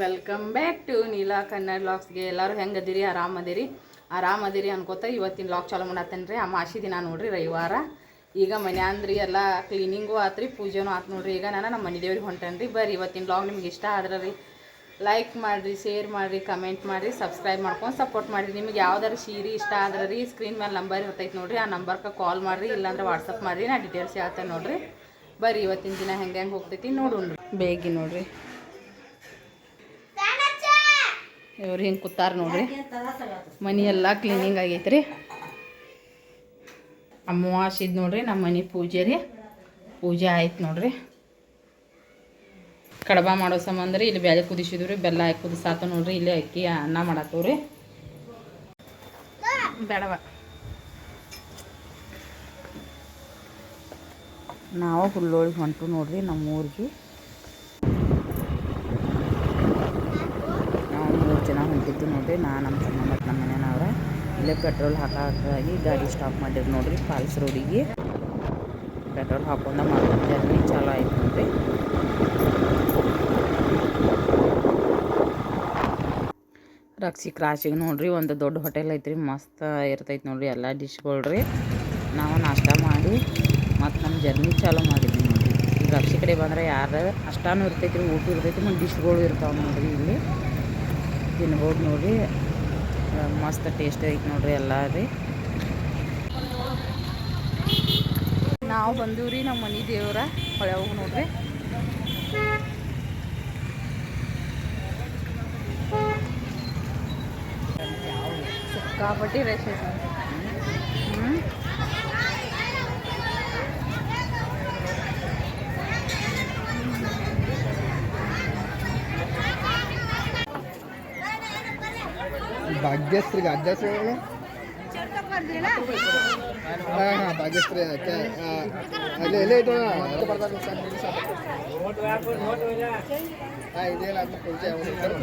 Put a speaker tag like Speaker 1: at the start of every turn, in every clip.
Speaker 1: Welcome back to Neela Kannada ಲಾಕ್ಸ್ಗೆ ಎಲ್ಲರೂ ಹೆಂಗದಿರಿ? ಆರಾಮದಿರಿ? ಆರಾಮದಿರಿ ಅನ್ಕೋತ ಇವತ್ತಿನ ಲಾಕ್ ಚಾಲು ಮಾಡತ್ತೇನೆ ರೀ ಅಮಾಸಿ ದಿನ ನೋಡ್ರಿ ರವಿವಾರ. ಈಗ ಮನೆ ಅಂದ್ರಿ, ಎಲ್ಲ ಕ್ಲೀನಿಂಗು ಆತ್ರಿ, ಪೂಜೆನೂ ಆತು ನೋಡ್ರಿ. ಈಗ ನಾನು ನಮ್ಮ ಮನೆ ದೇವ್ರಿಗೆ ಹೊಂಟೇನೆ ರೀ ಬರ್ರಿ, ಇವತ್ತಿನ ಲಾಗ್ ನಿಮ್ಗೆ ಇಷ್ಟ ಆದ್ರೆ ರೀ ಲೈಕ್ ಮಾಡಿರಿ ಶೇರ್ ಮಾಡಿರಿ ಕಮೆಂಟ್ ಮಾಡಿರಿ ಸಬ್ಸ್ಕ್ರೈಬ್ ಮಾಡ್ಕೊಂಡು ಸಪೋರ್ಟ್ ಮಾಡಿರಿ. ನಿಮ್ಗೆ ಯಾವ್ದಾರು ಸೀರೆ ಇಷ್ಟ ಆದ್ರೆ ರೀ ಸ್ಕ್ರೀನ್ ಮೇಲೆ ನಂಬರ್ ಇರ್ತೈತೆ ನೋಡ್ರಿ. ಆ ನಂಬರ್ಗೆ ಕಾಲ್ ಮಾಡಿರಿ, ಇಲ್ಲಾಂದ್ರೆ ವಾಟ್ಸಪ್ ಮಾಡಿರಿ. ನಾ ಡೀಟೇಲ್ಸ್ ಹೇಳ್ತೇನೆ ನೋಡ್ರಿ. ಬರ್ರಿ, ಇವತ್ತಿನ ದಿನ ಹೆಂಗೆ ಹೆಂಗೆ ಹೋಗ್ತೈತಿ ನೋಡೋಣ ಬೇಗಿ ನೋಡ್ರಿ. ಇವ್ರು ಹಿಂಗೆ ಕೂತಾರ ನೋಡ್ರಿ. ಮನಿ ಎಲ್ಲ ಕ್ಲೀನಿಂಗ್ ಆಗೈತೆ ರೀ ಅಮಾವಾಸ್ಯದ ನೋಡ್ರಿ ನಮ್ಮ ಮನೆ ಪೂಜೆ ರೀ. ಪೂಜೆ ಆಯ್ತು ನೋಡ್ರಿ. ಕಡಬ ಮಾಡೋ ಸಂಬಂಧ ಇಲ್ಲಿ ಬೇಳೆ ಕುದಿಸಿದ್ವಿ ರೀ, ಬೆಲ್ಲ ಹಾಕಿ ಕುದಿಸಾತ ನೋಡ್ರಿ, ಇಲ್ಲಿ ಅಕ್ಕಿ ಅನ್ನ ಮಾಡತ್ತೇವೆ ರೀ. ಬೇಡವ. ನಾವು ಹುಲ್ಲೋಳಿ ಹೊಂಟು ನೋಡ್ರಿ ನಮ್ಮ ಊರಿಗೆ ನಾವು ನೋಡಿರಿ ನೋಡ್ರಿ. ನಾನು ನಮ್ಮ ತಮ್ಮ ಮತ್ತು ನಮ್ಮ ಮನೆಯವ್ರ ಇಲ್ಲೇ ಪೆಟ್ರೋಲ್ ಹಾಕಾಗಿ ಗಾಡಿ ಸ್ಟಾಪ್ ಮಾಡಿರಿ ನೋಡ್ರಿ ಫಾಲ್ಸ್ ರೋಡಿಗೆ. ಪೆಟ್ರೋಲ್ ಹಾಕೊಂಡ ಮಾಡೋದು ಜರ್ನಿ ಚಾಲೋ ಆಯ್ತು ನೋಡಿರಿ. ರಕ್ಷಿ ಕ್ರಾಶಿಗೆ ನೋಡ್ರಿ, ಒಂದು ದೊಡ್ಡ ಹೋಟೆಲ್ ಐತ್ರಿ, ಮಸ್ತ್ ಇರ್ತೈತೆ ನೋಡ್ರಿ ಎಲ್ಲ ಡಿಶ್ಗಳು ರೀ. ನಾವು ನಾಷ್ಟ ಮಾಡಿ ಮತ್ತು ನಮ್ಮ ಜರ್ನಿ ಚಾಲೂ ಮಾಡಿದ್ವಿ ನೋಡ್ರಿ. ಈಗ ರಕ್ಷಿ ಕಡೆ ಬಂದ್ರೆ ಯಾರು ಅಷ್ಟಾನು ಇರ್ತೈತಿ ರೀ ಊಟ ಇರ್ತೈತಿ ಮತ್ತು ಡಿಶ್ಗಳು ಇರ್ತಾವೆ ನೋಡ್ರಿ ಇಲ್ಲಿ. ತಿನ್ಬೋದು ನೋಡ್ರಿ ಆ, ಮಸ್ತ್ ಟೇಸ್ಟ್ ಐತೆ ನೋಡ್ರಿ ಎಲ್ಲ ರೀ. ನಾವು ಬಂದೀವ್ರಿ ನಮ್ಮ ಮನೆ ದೇವ್ರ ಹೊಳೆ ಹೋಗಿ ನೋಡ್ರಿ. ಸಿಕ್ಕಾಪಟ್ಟಿ
Speaker 2: ಭಾಗ್ಯಶ್ರೀ ಭಾಗ್ಯಶ್ರೀ ಹೇಳು. ಹಾ ಹಾ ಭಾಗ್ಯಶ್ರೀ ಅಕ್ಕ ಆ, ಅಲ್ಲೇ ಎಲ್ಲೇ ಐತೆ ಅದು ಬರ್ತಾರೆ ಸರ್ ನೋಡಿ ಸರ್. ಹಾ ಇದೇನ ಅಂತ ಪೂಜೆ ಅವ್ರು ಇರ್ತಾರೆ.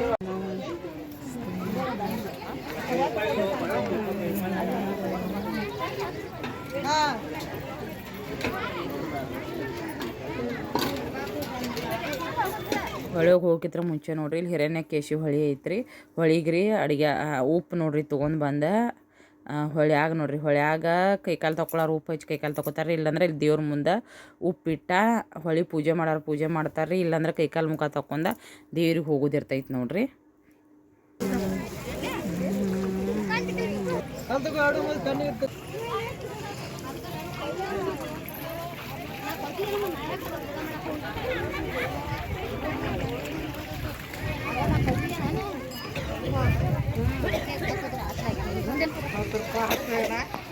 Speaker 1: ಹೊಳೆಗೆ ಹೋಗಿತ್ರ ಮುಂಚೆ ನೋಡ್ರಿ, ಇಲ್ಲಿ ಹಿರಣ್ಯಕೇಶಿ ಹೊಳಿ ಐತ್ರಿ. ಹೊಳಿಗೆ ರೀ ಅಡುಗೆ ಉಪ್ಪು ನೋಡ್ರಿ ತೊಗೊಂಡು ಬಂದ ಹೊಳ್ಯಾಗ ನೋಡ್ರಿ. ಹೊಳ್ಯಾಗ ಕೈಕಾಲು ತಗೊಳ್ಳೋರು ಉಪ್ಪು ಹಚ್ಚಿ ಕೈಕಾಲು ತಗೋತಾರೆ ಇಲ್ಲಾಂದ್ರೆ ಇಲ್ಲಿ ದೇವ್ರ ಮುಂದೆ ಉಪ್ಪಿಟ್ಟ ಹೊಳಿ ಪೂಜೆ ಮಾಡೋರು, ಪೂಜೆ ಮಾಡ್ತಾರೆ ರೀ ಇಲ್ಲಾಂದ್ರೆ ಕೈಕಾಲು ಮುಖ ತಕೊಂಡ ದೇವ್ರಿಗೆ ಹೋಗೋದಿರ್ತೈತೆ ನೋಡ್ರಿ.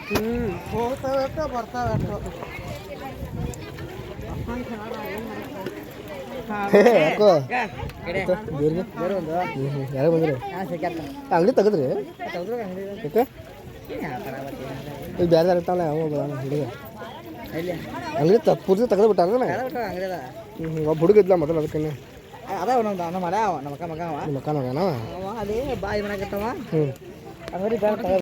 Speaker 2: ಹ್ಮ್ ಹೋಗ್ತಾವೆ ಅಕ್ಕ, ಬರ್ತಾವೆ ಅಕ್ಕ. ಹೇ, ಅಕ್ಕೋ. ಆಯ್ತು, ದೇವ್ರಿಗೆ? ಹ್ಮ್, ಹ್ಮ್. ಯಾರು ಬಂದ್ರಿ ಅಂಗಡಿ ತೆಗದ್ರಿ ಈಗ ಬೇರೆ ಯಾರು ಇರ್ತಾವಲ್ಲ ಯಾವ ಹುಡುಗ ಅಂಗಡಿ ಪೂರ್ತಿ ತೆಗೆದು ಬಿಟ್ಟಾರ ಹ್ಮ್ ಒಬ್ಬ ಹುಡುಗ ಇದ್ಲ ಮೊದಲು ಅದಕ್ಕೆ
Speaker 3: ಅದ ನಮ್ಮ ನಮ್ಮ ಮಡ ಅವ ನಮ್ಮ ಅಕ್ಕ ಮಗ ಅವ?
Speaker 2: ನಿಮ್ಮ ಅಕ್ಕ ಮಗನ
Speaker 3: ಅವ ಅದೇ ಬಾಯಿ ಮಾಡಕತ್ತವ
Speaker 2: ಹ್ಞೂ
Speaker 3: ಅಂಗಡಿ ಬೇಡ ತಗೋ.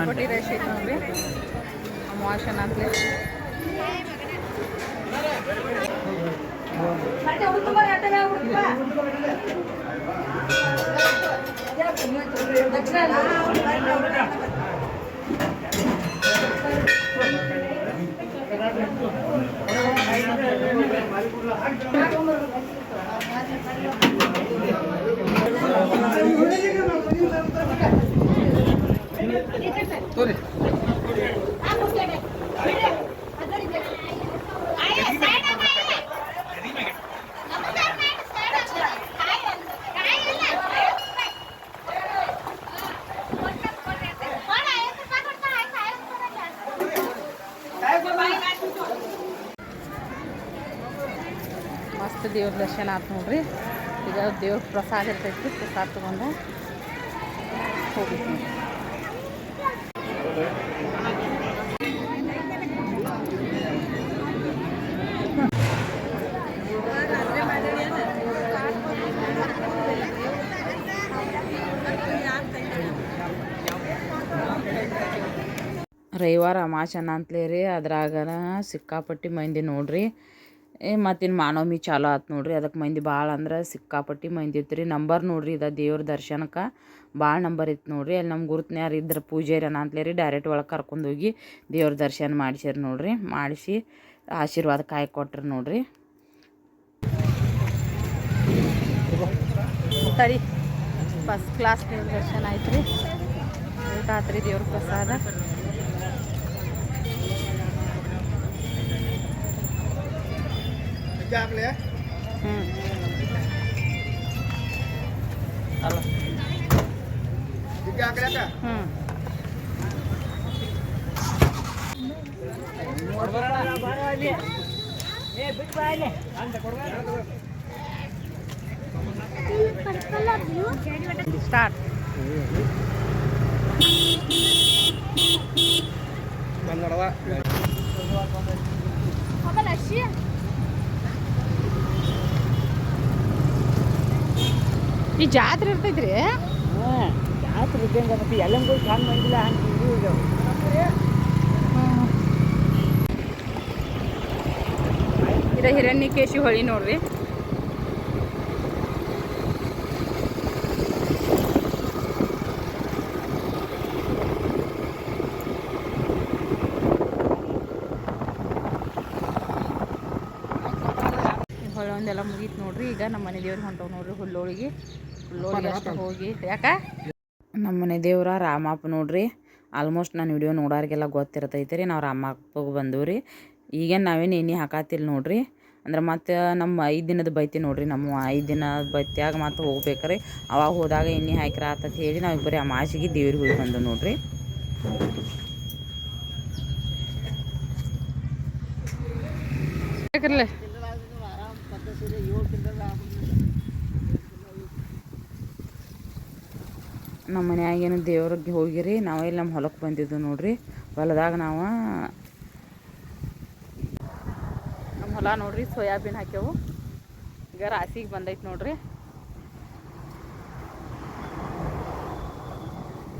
Speaker 1: ಸಿಕ್ಕಾಪಟ್ಟಿ ರಶ್ ಐತೆ ನೋಡ್ರಿ ಅಮಾವಾಸ್ಯೆ ನಾತ್ಲೆ ಮಸ್ತ್ ದೇವ್ರ ದರ್ಶನ ಆತು ನೋಡ್ರಿ. ಈಗ ದೇವ್ರ ಪ್ರಸಾದ ಇರ್ತೈತಿ ಪ್ರಸಾದ ತಗೊಂಡು ಹೋಗಿತ್ತು ರವಿವಾರ ಅಮಾಶನ ಅಂತಲೇ ರೀ. ಅದ್ರಾಗನ ಸಿಕ್ಕಾಪಟ್ಟಿ ಮಂದಿ ನೋಡ್ರಿ. ಏ ಮತ್ತಿನ್ನು ಮಾನವಮಿ ಚಾಲೂ ಆಯ್ತು ನೋಡ್ರಿ. ಅದಕ್ಕೆ ಮಂದಿ ಭಾಳ ಅಂದ್ರೆ ಸಿಕ್ಕಾಪಟ್ಟಿ ಮಂದಿ ಇತ್ತು ರೀ. ನಂಬರ್ ನೋಡ್ರಿ ಇದು ದೇವ್ರ ದರ್ಶನಕ್ಕೆ ಭಾಳ ನಂಬರ್ ಇತ್ತು ನೋಡ್ರಿ. ಅಲ್ಲಿ ನಮ್ಮ ಗುರುತ್ನ್ಯಾರು ಇದ್ರ ಪೂಜಾರಿನ ಅಂತಲೇ ರೀ ಡೈರೆಕ್ಟ್ ಒಳಗೆ ಕರ್ಕೊಂಡು ಹೋಗಿ ದೇವ್ರ ದರ್ಶನ ಮಾಡಿಸ್ಯಾರ ನೋಡ್ರಿ. ಮಾಡಿಸಿ ಆಶೀರ್ವಾದ ಕಾಯಿ ಕೊಟ್ರು ನೋಡ್ರಿ. ಸರಿ ಫಸ್ಟ್ ಕ್ಲಾಸ್ ದೇವ್ರ ದರ್ಶನ ಆಯ್ತು ರೀ. ಊಟ ಆತ್ರಿ ದೇವ್ರ ಪ್ರಸಾದ. jak le. Hmm. Ya? Halo. Tiga ke ya? Hmm. Start. Bangarwa. Apa lagi? ಈ ಜಾತ್ರೆ ಇರ್ತೈತ್ರಿ?
Speaker 3: ಜಾತ್ರೆ ಇದ್ದಂಗೆ ಮತ್ತೆ ಎಲ್ಲಂಗೂ ಚಂದ ಬಂದಿಲ್ಲ ಹಂಗೆ ಇದು
Speaker 1: ಹಿರಣ್ಯಕೇಶಿ ಹೊಳಿ ನೋಡ್ರಿ ಈ ಹೊಳೆ ಒಂದೆಲ್ಲ ಮುಗೀತು ನೋಡ್ರಿ ಈಗ ನಮ್ಮ ಮನೆ ದೇವ್ರಿಗೆ ಹೊಂಟವ್ ನೋಡ್ರಿ ಹುಲ್ಲೋಳಿಗೆ. ಹುಲ್ಲೋಳಿಗೆ ಅಷ್ಟು ಹೋಗಿ ಯಾಕ? ನಮ್ಮ ಮನೆ ದೇವ್ರ ರಾಮಪ್ಪ ನೋಡ್ರಿ. ಆಲ್ಮೋಸ್ಟ್ ನಾನು ವಿಡಿಯೋ ನೋಡೋರಿಗೆಲ್ಲ ಗೊತ್ತಿರ್ತೈತೆ ರೀ. ನಾವು ರಾಮಪ್ಪಗೆ ಬಂದವು ರೀ. ಈಗೇನು ನಾವೇನು ಎಣ್ಣೆ ಹಾಕಾತಿಲ್ಲ ನೋಡ್ರಿ. ಅಂದ್ರೆ ಮತ್ತೆ ನಮ್ಮ ಐದು ದಿನದ ಬೈತಿ ನೋಡ್ರಿ. ನಮ್ಮ ಐದು ದಿನ ಬೈತಿಯಾಗ ಮತ್ತೆ ಹೋಗ್ಬೇಕ್ರಿ ಅವಾಗ ಹೋದಾಗ ಎಣ್ಣೆ ಹಾಕಿರ ಆತತ್ ಹೇಳಿ ನಾವು ಬರೀ ಅಮಾಸಿಗೆ ದೇವ್ರಿಗೆ ಹೋಗಿ ಬಂದು ನೋಡ್ರಿ. ಯಾಕರ್ಲೆ ನಮ್ಮ ಮನ್ಯಾಗೇನು ದೇವ್ರಿಗೆ ಹೋಗಿರಿ, ನಾವೇ ಇಲ್ಲಿ ನಮ್ಮ ಹೊಲಕ್ಕೆ ಬಂದಿದ್ದು ನೋಡ್ರಿ. ಹೊಲದಾಗ ನಾವು ನಮ್ಮ ಹೊಲ ನೋಡ್ರಿ, ಸೋಯಾಬೀನ್ ಹಾಕ್ಯವು. ಈಗ ರಾಸಿಗೆ ಬಂದೈತೆ ನೋಡ್ರಿ.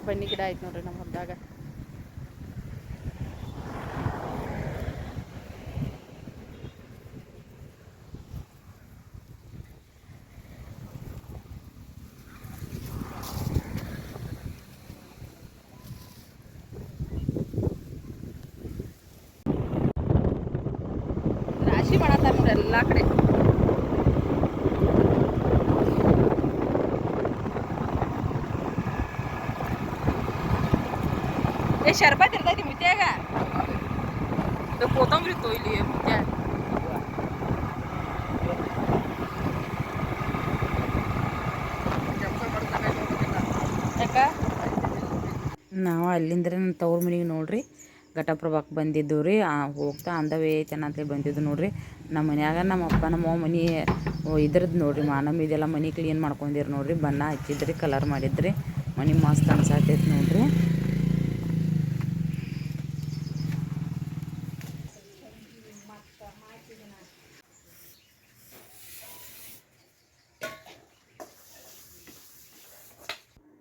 Speaker 1: ಬನ್ನಿ ಗಿಡ ಐತೆ ನೋಡ್ರಿ ನಮ್ಮ ಹೊಲದಾಗ ರಾಶಿ ಮಾಡತ್ತಾರ ನೋಡ್ರಿ ಎಲ್ಲಾ ಕಡೆ ಏ, ಶರ್ಬತ್ ಇರ್ತೈತಿ ಮುತ್ಯಾಗ. ಇಲ್ಲಿ ನಾವು ಅಲ್ಲಿಂದ ನನ್ನ ತವ್ರ ಮನೆಗೆ ನೋಡ್ರಿ. ಘಟಪ್ರಭಾಕ್ಕೆ ಬಂದಿದ್ದು ರೀ. ಹೋಗ್ತಾ ಅಂದವೇ ಚೆನ್ನಾಗಿ ಬಂದಿದ್ದು ನೋಡ್ರಿ. ನಮ್ಮ ಮನ್ಯಾಗ ನಮ್ಮ ಅಪ್ಪ, ನಮ್ಮ ಮನೆ ಇದ್ರದ್ದು ನೋಡ್ರಿ. ಮಾನಮ್ ಇದೆಲ್ಲ ಮನೆ ಕ್ಲೀನ್ ಮಾಡ್ಕೊಂಡಿರಿ ನೋಡ್ರಿ. ಬಣ್ಣ ಹಚ್ಚಿದ್ರಿ ಕಲರ್ ಮಾಡಿದ್ರಿ. ಮನೆ ಮಸ್ತ್ ಅನ್ಸಾತೈತಿ ನೋಡ್ರಿ.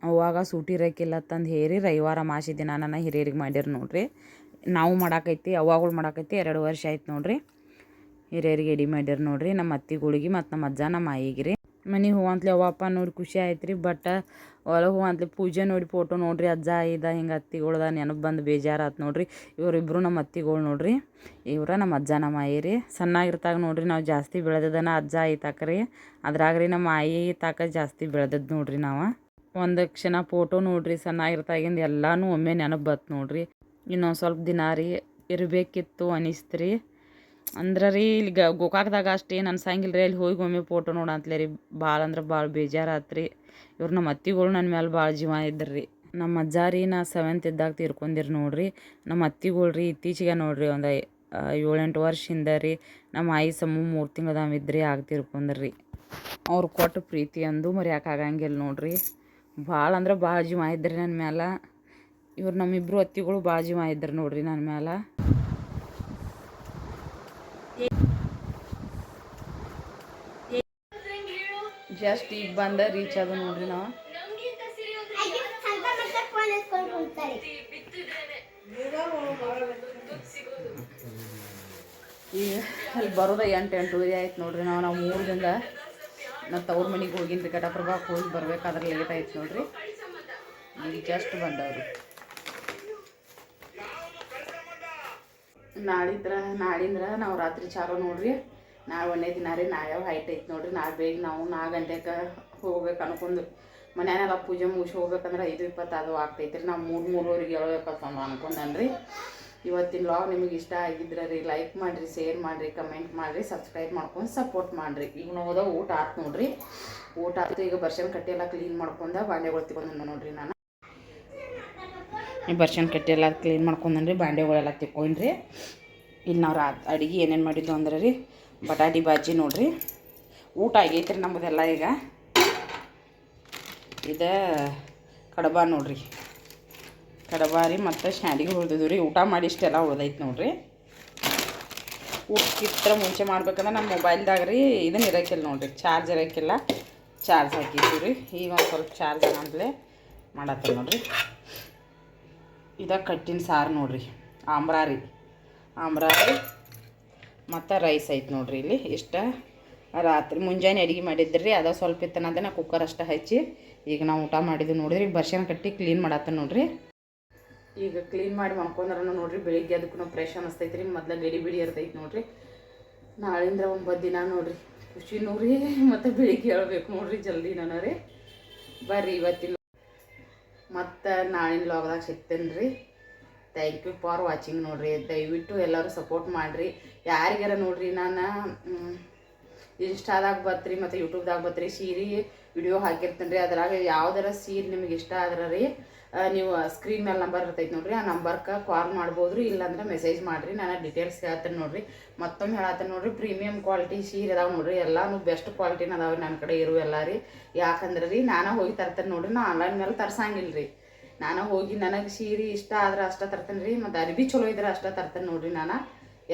Speaker 1: ಅವಾಗ ಸೂಟಿ ಇರಕ್ಕಿಲ್ಲ ತಂದು ಹೇರಿ ರವಿವಾರ ಮಾಸಿ ದಿನ ನನ್ನ ಹಿರಿಯರಿಗೆ ಮಾಡ್ಯಾರ ನೋಡ್ರಿ. ನಾವು ಮಾಡಾಕೈತಿ ಅವಾಗಳು ಮಾಡಾಕೈತಿ, ಎರಡು ವರ್ಷ ಆಯ್ತು ನೋಡ್ರಿ. ಹಿರಿಯರಿಗೆ ಎಡಿ ಮಾಡ್ಯಾರ ನೋಡ್ರಿ, ನಮ್ಮ ಅತ್ತಿಗಳಿಗೆ ಮತ್ತು ನಮ್ಮ ಅಜ್ಜ, ನಮ್ಮ ಆಯಿಗೆ ರೀ ಮನೆಗೆ ಹೂವಂತ್ಲೆ ಅವ್ವಪ್ಪ ನೋಡಿ ಖುಷಿ ಆಯ್ತು ರೀ ಬಟ್ ಹೊಲ ಹೂ ಅಂತಲೇ ಪೂಜೆ ನೋಡಿ ಫೋಟೋ ನೋಡ್ರಿ, ಅಜ್ಜ, ಇದ, ಹಿಂಗೆ ಅತ್ತಿಗಳ್ದ ನೆನಪು ಬಂದು ಬೇಜಾರಾತು ನೋಡ್ರಿ. ಇವರಿಬ್ಬರು ನಮ್ಮ ಅತ್ತಿಗಳು ನೋಡ್ರಿ. ಇವ್ರ ನಮ್ಮ ಅಜ್ಜ, ನಮ್ಮ ಆಯಿ ರೀ ಸಣ್ಣಾಗಿರ್ತಾಗ ನೋಡ್ರಿ, ನಾವು ಜಾಸ್ತಿ ಬೆಳೆದದನ ಅಜ್ಜ, ಆಯಿ ತಾಕ ರೀ ಅದ್ರಾಗ ರೀ ನಮ್ಮ ಆಯಿ ತಾಕ ಜಾಸ್ತಿ ಬೆಳೆದದ್ದು ನೋಡ್ರಿ ನಾವು. ಒಂದು ಕ್ಷಣ ಫೋಟೋ ನೋಡ್ರಿ ಸಣ್ಣಾಗಿರ್ತಾಗಿಂದ ಎಲ್ಲನೂ ಒಮ್ಮೆ ನೆನಪು ಬತ್ತು ನೋಡ್ರಿ. ಇನ್ನೊಂದು ಸ್ವಲ್ಪ ದಿನ ರೀ ಇರಬೇಕಿತ್ತು ಅನಿಸ್ತು ರೀ ಅಂದ್ರೆ ರೀ ಇಲ್ಲಿ ಗ ಗೋಕಾಕ್ದಾಗ ಅಷ್ಟೇನು ಅನ್ಸಂಗಿಲ್ಲ ರೀ ಅಲ್ಲಿ ಹೋಗಿ ಒಮ್ಮೆ ಫೋಟೋ ನೋಡಂತಲೇ ರೀ. ಭಾಳ ಅಂದ್ರೆ ಭಾಳ ಬೇಜಾರಾತು ರೀ ಇವ್ರು ನಮ್ಮ ಅತ್ತಿಗಳು ನನ್ನ ಮೇಲೆ ಭಾಳ ಜೀವ ಇದ್ದರು ರೀ. ನಮ್ಮ ಅಜ್ಜ ರೀ ನಾ ಸೆವೆಂತ್ ಇದ್ದಾಗ ತೀರ್ಕೊಂಡಿರಿ ನೋಡ್ರಿ. ನಮ್ಮ ಅತ್ತಿಗಳು ರೀ ಇತ್ತೀಚೆಗೆ ನೋಡ್ರಿ ಒಂದು ಏಳೆಂಟು ವರ್ಷದಿಂದ ರೀ ನಮ್ಮ ಆಯಿ ಸಮ ಮೂರು ತಿಂಗಳದಾವ ಇದ್ರಿ ಆಗ ತೀರ್ಕೊಂಡ್ರಿ ಅವ್ರು ಕೊಟ್ಟು ಪ್ರೀತಿ ಅಂದು ಮರೆಯೋಕ್ಕಾಗಂಗಿಲ್ಲ ನೋಡ್ರಿ. ಭಾಳ ಅಂದ್ರೆ ಭಾಳ ಜೀವ ಇದ್ರಿ ನನ್ನ ಮ್ಯಾಲೆ. ಇವ್ರು ನಮ್ಮಿಬ್ರು ಅತ್ತಿಗಳು ಭಾಳ ಜೀವ ಇದ್ರು ನೋಡ್ರಿ ನನ್ನ ಮ್ಯಾಲೆ. ಜಸ್ಟ್ ಈಗ ಬಂದ ರೀಚ್ ಅದ ನೋಡ್ರಿ ನಾವು. ಈಗ ಅಲ್ಲಿ ಬರೋದ ಎಂಟು ಎಂಟು ಆಯ್ತು ನೋಡ್ರಿ ನಾವು ನಾವು ಮೂರು ನಾವು ತವ್ರ ಮನೆಗೆ ರೀ ಘಟಪ್ರಭಾಕ್ಕೆ ಹೋಗಿ ಬರ್ಬೇಕಾದ್ರೆ ಲೇಟ್ ಆಯ್ತು ನೋಡ್ರಿ. ಈಗ ಜಸ್ಟ್ ಬಂದವ್ರಿ. ನಾಳಿದ್ರ, ನಾಳಿಂದ್ರ ನಾವು ರಾತ್ರಿ ಚಾರೋ ನೋಡ್ರಿ. ನಾಳೆ ಒಂದೇ ದಿನ ರೀ ನಾಳೆ ಹೈಟ್ ಐತೆ ನೋಡ್ರಿ ನಾಳೆ ಬೇಗ ನಾವು ನಾಲ್ಕು ಗಂಟೆಗೆ ಹೋಗ್ಬೇಕು ಅನ್ಕೊಂಡು ಮನ್ಯಾನೆಲ್ಲ ಪೂಜೆ ಮುಗಿಸಿ ಹೋಗ್ಬೇಕಂದ್ರೆ ಐದು ಇಪ್ಪತ್ತು ಅದು ಆಗ್ತೈತೆ ರೀ ನಾವು ಮೂರು ಮೂರುವರೆಗೆ ಹೇಳ್ಬೇಕಪ್ಪ ಅನ್ಕೊಂಡನ್ರಿ. ಇವತ್ತಿನ ಲಾಗ್ ನಿಮಗೆ ಇಷ್ಟ ಆಗಿದ್ರೆ ರೀ ಲೈಕ್ ಮಾಡಿರಿ ಶೇರ್ ಮಾಡಿರಿ ಕಮೆಂಟ್ ಮಾಡಿರಿ ಸಬ್ಸ್ಕ್ರೈಬ್ ಮಾಡ್ಕೊಂಡು ಸಪೋರ್ಟ್ ಮಾಡಿರಿ. ಈಗ ನೋದ ಊಟ ಆತು ನೋಡ್ರಿ. ಊಟ ಆಯ್ತು ಈಗ ಬರ್ಷನ್ ಕಟ್ಟಿ ಎಲ್ಲ ಕ್ಲೀನ್ ಮಾಡ್ಕೊಂಡ ಬಾಂಡೆಗಳು ತಿಕ್ಕೊಂಡು ನೋಡ್ರಿ ನಾನು. ಈ ಬರ್ಷನ್ ಕಟ್ಟಿ ಎಲ್ಲ ಕ್ಲೀನ್ ಮಾಡ್ಕೊಂಡ್ರಿ ಬಾಂಡೆಗಳೆಲ್ಲ ತಿಕ್ಕೊಂಡ್ರಿ. ಇಲ್ಲಿ ನಾವು ರಾತ್ ಅಡುಗೆ ಏನೇನು ಮಾಡಿದ್ದು ಅಂದ್ರೆ ರೀ ಬಟಾಟಿ ಬಾಜಿ ನೋಡ್ರಿ. ಊಟ ಆಗೈತೆ ರೀ ನಮ್ಮದೆಲ್ಲ ಈಗ. ಇದು ಕಡಬ ನೋಡ್ರಿ. ಕಡಬ ರೀ ಮತ್ತು ಶಾಂಡಿಗೆ ಉಳ್ದಿದ್ವು ರೀ. ಊಟ ಮಾಡಿ ಇಷ್ಟೆಲ್ಲ ಉಳ್ದೈತೆ ನೋಡಿರಿ. ಊಟಕ್ಕಿಂತ ಮುಂಚೆ ಮಾಡ್ಬೇಕಂದ್ರೆ ನಮ್ಮ ಮೊಬೈಲ್ದಾಗ ರೀ ಇದನ್ನ ಇರೋಕ್ಕಿಲ್ಲ ನೋಡಿರಿ. ಚಾರ್ಜ್ ಇರೋಕ್ಕಿಲ್ಲ ಚಾರ್ಜ್ ಹಾಕಿದ್ದೀವಿ ರೀ. ಈಗ ಒಂದು ಸ್ವಲ್ಪ ಚಾರ್ಜ್ ಆಗಂತಲೇ ಮಾಡತ್ತೆ ನೋಡ್ರಿ. ಇದ ಕಟ್ಟಿನ ಸಾರು ನೋಡ್ರಿ. ಆಮ್ರಾರಿ ಆಮ್ರಾರಿ ಆಮ್ರಾ ಮತ್ತು ರೈಸ್ ಐತೆ ನೋಡಿರಿ ಇಲ್ಲಿ. ಇಷ್ಟ ರಾತ್ರಿ ಮುಂಜಾನೆ ಅಡುಗೆ ಮಾಡಿದ್ರಿ ಅದ ಸ್ವಲ್ಪ ಇತ್ತನದ ನಾ ಕುಕ್ಕರ್ ಅಷ್ಟೇ ಹಚ್ಚಿ ಈಗ ನಾವು ಊಟ ಮಾಡಿದ್ವಿ ನೋಡಿದ್ರಿ ಈಗ ಬರ್ಷನ್ ಕಟ್ಟಿ ಕ್ಲೀನ್ ಮಾಡತ್ತೆ ನೋಡ್ರಿ. ಈಗ ಕ್ಲೀನ್ ಮಾಡಿ ಮಾಡ್ಕೊಂಡ್ರೂ ನೋಡ್ರಿ, ಬೆಳಿಗ್ಗೆ ಅದಕ್ಕೂ ಫ್ರೆಶ್ ಅನ್ನಿಸ್ತೈತೆ ರೀ ಮೊದ್ಲು ಗಡಿ ಬಿಡಿ ಇರ್ತೈತೆ ನೋಡ್ರಿ. ನಾಳಿಂದ ಒಂಬತ್ತು ದಿನ ನೋಡ್ರಿ. ಖುಷಿ ನೋಡ್ರಿ, ಮತ್ತು ಬೆಳಿಗ್ಗೆ ಹೇಳ್ಬೇಕು ನೋಡ್ರಿ ಜಲ್ದಿ ನಾನು ರೀ. ಬರ್ರಿ ಇವತ್ತಿನ ಮತ್ತು ನಾಳಿನ ಲಾಗ್ದಾಗ ಸಿಗ್ತೇನೆ ರೀ. ಥ್ಯಾಂಕ್ ಯು ಫಾರ್ ವಾಚಿಂಗ್ ನೋಡ್ರಿ. ದಯವಿಟ್ಟು ಎಲ್ಲರೂ ಸಪೋರ್ಟ್ ಮಾಡಿರಿ. ಯಾರಿಗಾರ ನೋಡ್ರಿ ನಾನು ಇನ್ಸ್ಟಾದಾಗ ಬತ್ರಿ ಮತ್ತು ಯೂಟ್ಯೂಬ್ದಾಗ ಬತ್ರಿ ಸೀರೆ ವಿಡಿಯೋ ಹಾಕಿರ್ತೇನೆ ರೀ ಅದ್ರಾಗ ಯಾವ್ದಾರ ಸೀರೆ ನಿಮ್ಗೆ ಇಷ್ಟ ಆದ್ರೆ ರೀ ನೀವು ಸ್ಕ್ರೀನ್ ಮೇಲೆ ನಂಬರ್ ಇರ್ತೈತೆ ನೋಡ್ರಿ. ಆ ನಂಬರ್ಗೆ ಕಾಲ್ ಮಾಡ್ಬೋದು ರೀ ಇಲ್ಲಾಂದ್ರೆ ಮೆಸೇಜ್ ಮಾಡಿರಿ. ನಾನು ಡೀಟೇಲ್ಸ್ ಹೇಳ್ತೇನೆ ನೋಡ್ರಿ. ಮತ್ತೊಮ್ಮೆ ಹೇಳತ್ತೇನೆ ನೋಡ್ರಿ ಪ್ರೀಮಿಯಂ ಕ್ವಾಲಿಟಿ ಸೀರೆ ಅದಾವೆ ನೋಡ್ರಿ. ಎಲ್ಲಾನು ಬೆಸ್ಟ್ ಕ್ವಾಲಿಟಿನ ಅದಾವೆ ನನ್ನ ಕಡೆ ಇರುವ ಎಲ್ಲ ರೀ. ಯಾಕಂದ್ರೆ ರೀ, ನಾನು ಹೋಗಿ ತರ್ತೇನೆ ನೋಡ್ರಿ. ನಾ ಆನ್ಲೈನ್ ಮೇಲೆ ತರ್ಸಂಗಿಲ್ಲ ರೀ. ನಾನು ಹೋಗಿ ನನಗೆ ಸೀರೆ ಇಷ್ಟ ಆದ್ರೆ ಅಷ್ಟೇ ತರ್ತೇನೆ ರೀ. ಮತ್ತು ಅರ್ಬಿ ಚಲೋ ಇದ್ರೆ ಅಷ್ಟೇ ತರ್ತೇನೆ ನೋಡ್ರಿ ನಾನು.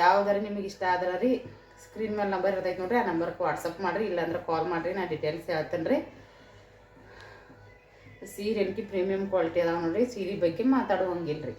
Speaker 1: ಯಾವ್ದಾರ ನಿಮಗೆ ಇಷ್ಟ ಆದ್ರೆ ರೀ ಸ್ಕ್ರೀನ್ ಮೇಲೆ ನಂಬರ್ ಇರ್ತೈತೆ ನೋಡ್ರಿ, ಆ ನಂಬರ್ಗೆ ವಾಟ್ಸಪ್ ಮಾಡಿರಿ, ಇಲ್ಲಾಂದ್ರೆ ಕಾಲ್ ಮಾಡಿರಿ, ನಾ ಡೀಟೇಲ್ಸ್ ಹೇಳ್ತೇನೆ ರೀ ಸೀರೆ ಏನಕ್ಕೆ ಪ್ರೀಮಿಯಮ್ ಕ್ವಾಲಿಟಿ ಅದಾವೆ ನೋಡಿರಿ, ಸೀರೆ ಬಗ್ಗೆ ಮಾತಾಡುವಂಗಿಲ್ಲ ರೀ